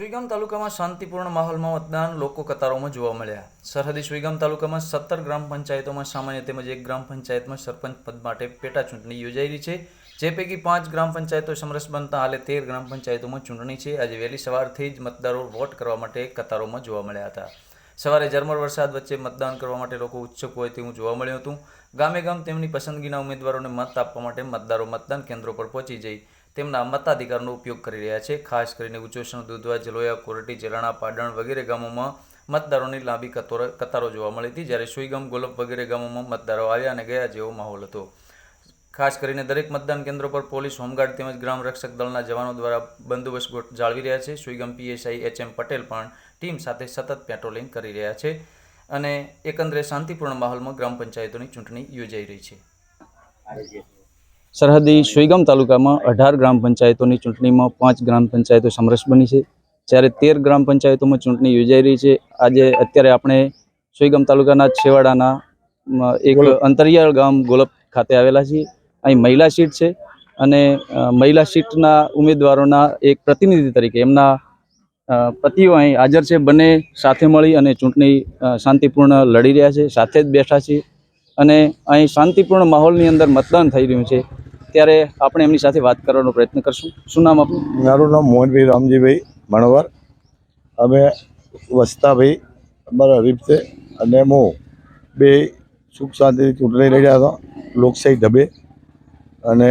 સુઈગામ તાલુકામાં શાંતિપૂર્ણ માહોલમાં મતદાન લોકો કતારોમાં જોવા મળ્યા. સરહદી સુઈગામ તાલુકામાં સત્તર ગ્રામ પંચાયતોમાં સામાન્ય તેમજ એક ગ્રામ પંચાયતમાં સરપંચ પદ માટે પેટા ચૂંટણી યોજાઈ છે. જે પૈકી પાંચ ગ્રામ પંચાયતો સમરસ બનતા હાલે તેર ગ્રામ પંચાયતોમાં ચૂંટણી છે. આજે વહેલી સવારથી જ મતદારો વોટ કરવા માટે કતારોમાં જોવા મળ્યા હતા. સવારે ઝરમર વરસાદ વચ્ચે મતદાન કરવા માટે લોકો ઉત્સુક હોય તેવું જોવા મળ્યું હતું. ગામે ગામ તેમની પસંદગીના ઉમેદવારોને મત આપવા માટે મતદારો મતદાન કેન્દ્રો પર પહોંચી જઈ તેમના મતાધિકારનો ઉપયોગ કરી રહ્યા છે. ખાસ કરીને ઉચ્ચોષણ દુધવા જલોયા કોરટી જલાણા પાડણ વગેરે ગામોમાં મતદારોની લાંબી કતોર જોવા મળી હતી, જ્યારે સુઈગામ, ગોલપ વગેરે ગામોમાં મતદારો આવ્યા અને ગયા જેવો માહોલ હતો. ખાસ કરીને દરેક મતદાન કેન્દ્રો પર પોલીસ, હોમગાર્ડ તેમજ ગ્રામ રક્ષક દળના જવાનો દ્વારા બંદોબસ્ત જાળવી રહ્યા છે. Suigam PSI H M Patel પણ ટીમ સાથે સતત પેટ્રોલિંગ કરી રહ્યા છે અને એકંદરે શાંતિપૂર્ણ માહોલમાં ગ્રામ પંચાયતોની ચૂંટણી યોજાઈ રહી છે. સરહદી સુઈગામ તાલુકામાં અઢાર ગ્રામ પંચાયતોની ચૂંટણીમાં પાંચ ગ્રામ પંચાયતો સમરસ બની છે. જ્યારે તેર ગ્રામ પંચાયતોમાં ચૂંટણી યોજાઈ રહી છે. આજે અત્યારે આપણે સુઈગામ તાલુકાના છેવાડાના એક અંતરિયાળ ગામ ગોલપ ખાતે આવેલા છીએ. અહીં મહિલા સીટ છે અને મહિલા સીટના ઉમેદવારોના એક પ્રતિનિધિ તરીકે એમના પતિઓ અહીં હાજર છે. બંને સાથે મળી અને ચૂંટણી શાંતિપૂર્ણ લડી રહ્યા છે. સાથે જ બેઠા છે અને અહીં શાંતિપૂર્ણ માહોલની અંદર મતદાન થઈ રહ્યું છે. ત્યારે આપણે એમની સાથે વાત કરવાનો પ્રયત્ન કરશું. શું નામ આપનું? મારું નામ મોહનભાઈ રામજીભાઈ મણવર. અમે વસ્તાભાઈ અમારા હરીફ છે અને હું બે સુખ શાંતિથી ચૂંટણી લડ્યા હતા લોકશાહી ઢબે. અને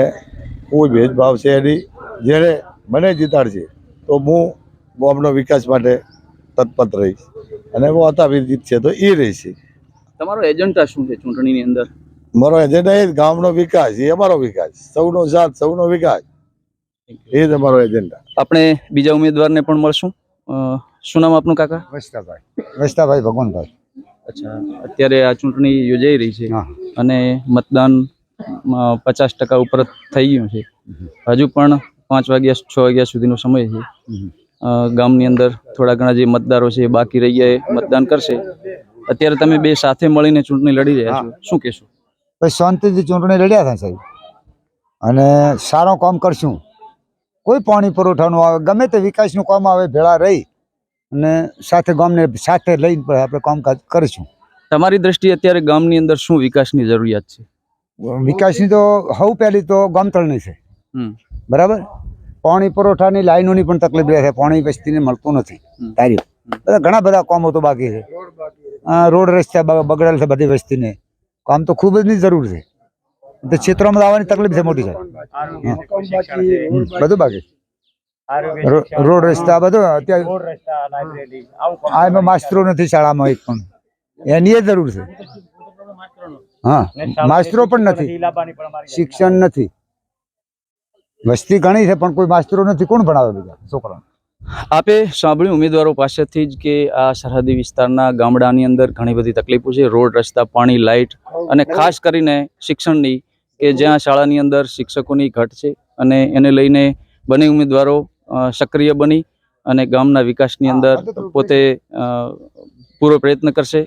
કોઈ ભેદભાવ છે એની. જ્યારે મને જીતાડશે તો હું ગામનો વિકાસ માટે તત્પર રહીશ. અને હું અતાબી જીતશે તો એ રહેશે. તમારો એજન્ડા શું છે ચૂંટણીની અંદર? મારો એજન્ડા એ જ ગામનો વિકાસ એ અમારો વિકાસ. સૌનો સાથ સૌનો વિકાસ. એ જ અમારો એજન્ડા. આપણે બીજા ઉમેદવારને પણ મળશું. અ, શું નામ આપનું કાકા? વસ્તાભાઈ વસ્તાભાઈ ભગવાનભાઈ. અચ્છા અત્યારે આ ચૂંટણી યોજાઈ રહી છે અને મતદાન પચાસ ટકા ઉપર થઈ ગયું છે. હજુ પણ પાંચ વાગ્યા છ વાગ્યા સુધીનો સમય છે. ગામની અંદર થોડા ઘણા જે મતદારો છે બાકી રહી ગયા એ મતદાન કરશે. અત્યારે તમે બે સાથે મળીને ચૂંટણી લડી રહ્યા છો. શું કહેશો? પછી શાંતિથી ચૂંટણી લડ્યા હતા સાહેબ. અને સારો કામ કરશું. કોઈ પાણી પુરવઠાનું આવે ગમે તે વિકાસનું કામ આવે ભેળા રહી અને સાથે ગામને સાથે લઈને પણ આપણે કામકાજ કરીશું. તમારી દ્રષ્ટિએ અત્યારે ગામની અંદર શું વિકાસની જરૂરિયાત છે? વિકાસની તો સૌ પહેલી તો ગામતળની છે. બરાબર? પાણી પુરવઠાની લાઈનોની પણ તકલીફ રહે છે. પાણી વસ્તીને મળતું નથી. તારી બધા ઘણા બધા કામો તો બાકી છે. રોડ રસ્તા બગડેલ છે બધી વસ્તીને. કામ તો ખૂબ જ ની જરૂર છે. તો ક્ષેત્રોમાં આવવાની તકલીફ છે મોટી છે. બધું બાકી રોડ રસ્તા બધું અત્યારે આ એમાં માસ્તરો નથી શાળામાં એક પણ. એની એ જરૂર છે. હા માસ્તરો પણ નથી. શિક્ષણ નથી. વસ્તી ઘણી છે પણ કોઈ માસ્તરો નથી કોણ ભણાવે બીજા છોકરાઓ આપે સાંભળ્યું ઉમેદવારો પાસેથી જ કે આ સરહદી વિસ્તારના ગામડાની અંદર ઘણી બધી તકલીફો છે રોડ રસ્તા પાણી લાઇટ અને ખાસ કરીને શિક્ષણની કે જ્યાં શાળાની અંદર શિક્ષકોની ઘટ છે અને એને લઈને બંને ઉમેદવારો સક્રિય બની અને ગામના વિકાસની અંદર પોતે પૂરો પ્રયત્ન કરશે.